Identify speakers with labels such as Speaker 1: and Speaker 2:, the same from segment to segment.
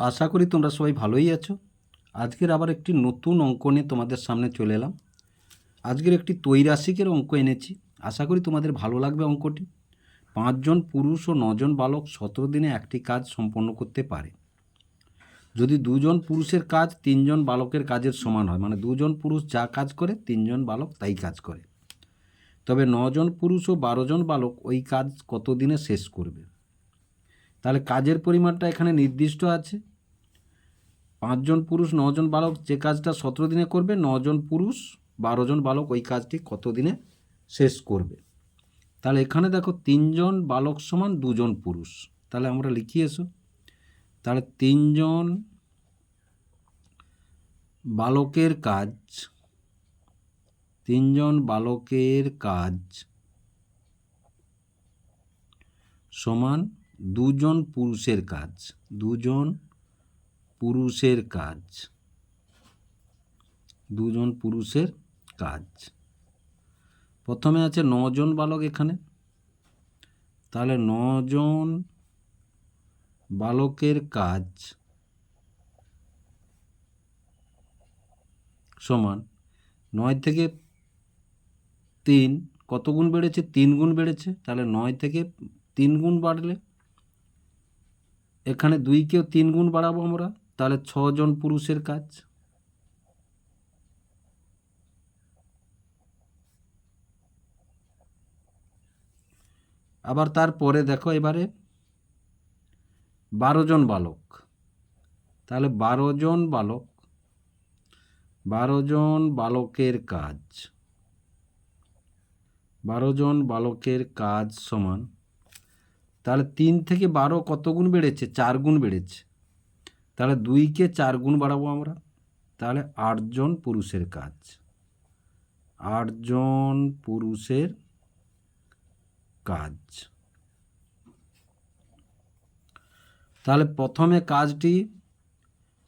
Speaker 1: আশা করি তোমরা সবাই ভালোই আছো। আজকের আবার একটি নতুন অঙ্ক নিয়ে তোমাদের সামনে চলে এলাম। আজকের একটি তৈরাসিকের অঙ্ক এনেছি। আশা করি তোমাদের ভালো লাগবে অঙ্কটি। পাঁচজন পুরুষ ও নজন বালক সতেরো দিনে একটি কাজ সম্পন্ন করতে পারে। যদি দুজন পুরুষের কাজ তিনজন বালকের কাজের সমান হয় মানে দুজন পুরুষ যা কাজ করে, তিনজন বালক তাই কাজ করে। তবে নজন পুরুষ ও বারোজন বালক ওই কাজ কত দিনে শেষ করবে? তাহলে কাজের পরিমাণটা এখানে নির্দিষ্ট আছে। পাঁচজন পুরুষ, নজন বালক যে কাজটা সতেরো দিনে করবে, নজন পুরুষ বারোজন বালক ওই কাজটি কত দিনে শেষ করবে? তাহলে এখানে দেখো তিনজন বালক সমান দুজন পুরুষ। তাহলে আমরা লিখি এসো। তাহলে তিনজন বালকের কাজ, তিনজন বালকের কাজ সমান দুজন পুরুষের কাজ, দুজন পুরুষের কাজ। দুজন পুরুষের কাজ। প্রথমে আছে নজন বালক এখানে। তাহলে নজন বালকের কাজ সমান নয় থেকে তিন, কত গুণ বেড়েছে? তিন গুণ বেড়েছে। তাহলে নয় থেকে তিন গুণ বাড়লে এখানে দুইকেও তিন গুণ বাড়াবো আমরা। তাহলে ছজন পুরুষের কাজ? আবার তারপরে দেখো এবারে বারো জন বালক। তাহলে বারো জন বালক বারো জন বালকের কাজ। বারো জন বালকের কাজ সমান, তাহলে তিন থেকে বারো কত গুণ বেড়েছে? চার গুণ বেড়েছে। তাহলে দুইকে চার গুণ বাড়াবো আমরা। তাহলে আটজন পুরুষের কাজ। আটজন পুরুষের কাজ। তাহলে প্রথমে কাজটি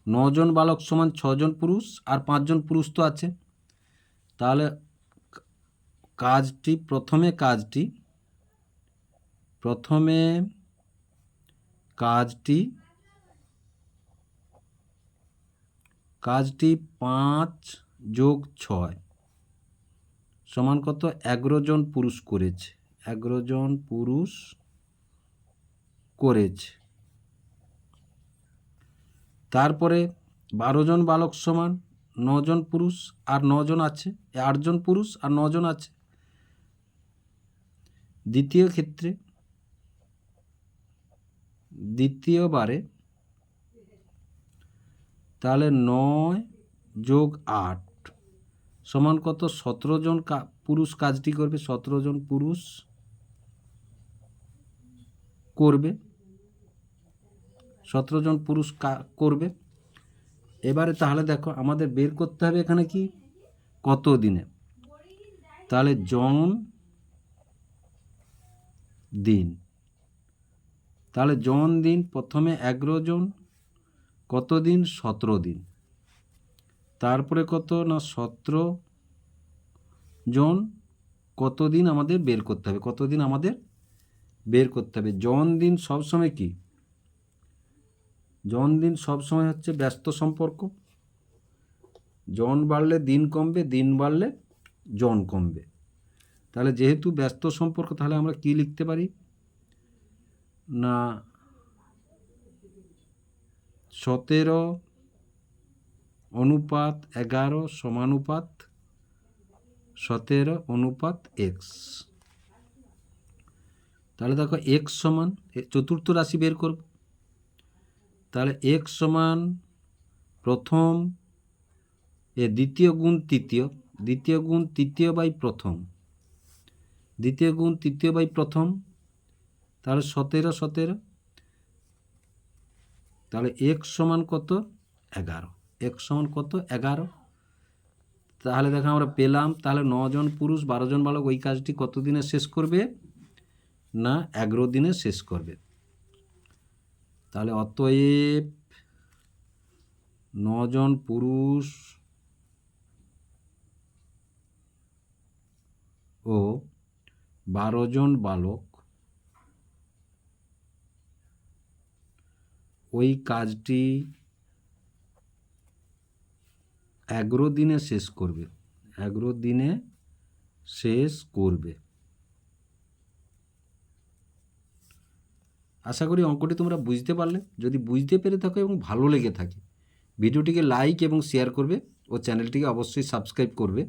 Speaker 1: নজন বালক সমান ছজন পুরুষ আর পাঁচজন পুরুষ তো আছে। তাহলে কাজটি, প্রথমে কাজটি প্রথমে কাজটি কাজটি পাঁচ যোগ ছয় সমান কত? এগারো জন পুরুষ করেছে। এগারো জন পুরুষ করেছে। তারপরে বারো জন বালক সমান নজন পুরুষ আর নজন আছে। আটজন পুরুষ আর নজন আছে। দ্বিতীয় ক্ষেত্রে দ্বিতীয়বারে তাহলে নয় যোগ আট সমান কত? সতেরো জন পুরুষ কাজটি করবে, সতেরো জন পুরুষ করবে। সতেরো জন পুরুষ করবে। এবারে তাহলে দেখো, আমাদের বের করতে হবে এখানে কি? কত দিনে? তাহলে জন দিন। তাহলে জন দিন, প্রথমে এগারো জন কত দিন সতেরো দিন। তারপরে কত না সতেরো জন? কতদিন আমাদের বের করতে হবে? কতদিন আমাদের বের করতে হবে? জন দিন সবসময় কি? জন দিন সবসময় হচ্ছে ব্যস্ত সম্পর্ক। জন বাড়লে দিন কমবে, দিন বাড়লে জন কমবে। তাহলে যেহেতু ব্যস্ত সম্পর্ক, তাহলে আমরা কি লিখতে পারি? না সতেরো অনুপাত এগারো সমানুপাত সতেরো অনুপাত এক্স তাহলে দেখো এক্স সমান চতুর্থ রাশি বের করব। তাহলে এক্স সমান প্রথম, এ দ্বিতীয় গুণ তৃতীয়, দ্বিতীয় গুণ তৃতীয় বাই প্রথম। দ্বিতীয় গুণ তৃতীয় বাই প্রথম, তাহলে সতেরো সতেরো। তাহলে এক সমান কত? এগারো। এক সমান কত? এগারো। তাহলে দেখো আমরা পেলাম, তাহলে নজন পুরুষ, বারো জন বালক, ওই কাজটি কত দিনে শেষ করবে? না, এগারো দিনে শেষ করবে। তাহলে অতএব নজন পুরুষ ও বারো জন বালক ওই কাজটি এগারো দিনে শেষ করবে। এগারো দিনে শেষ করবে। আশা করি অঙ্কটি তোমরা বুঝতে পারলে। যদি বুঝতে পেরে থাকো এবং ভালো লেগে থাকে, ভিডিওটিকে লাইক এবং শেয়ার করবে ও চ্যানেলটিকে অবশ্যই সাবস্ক্রাইব করবে।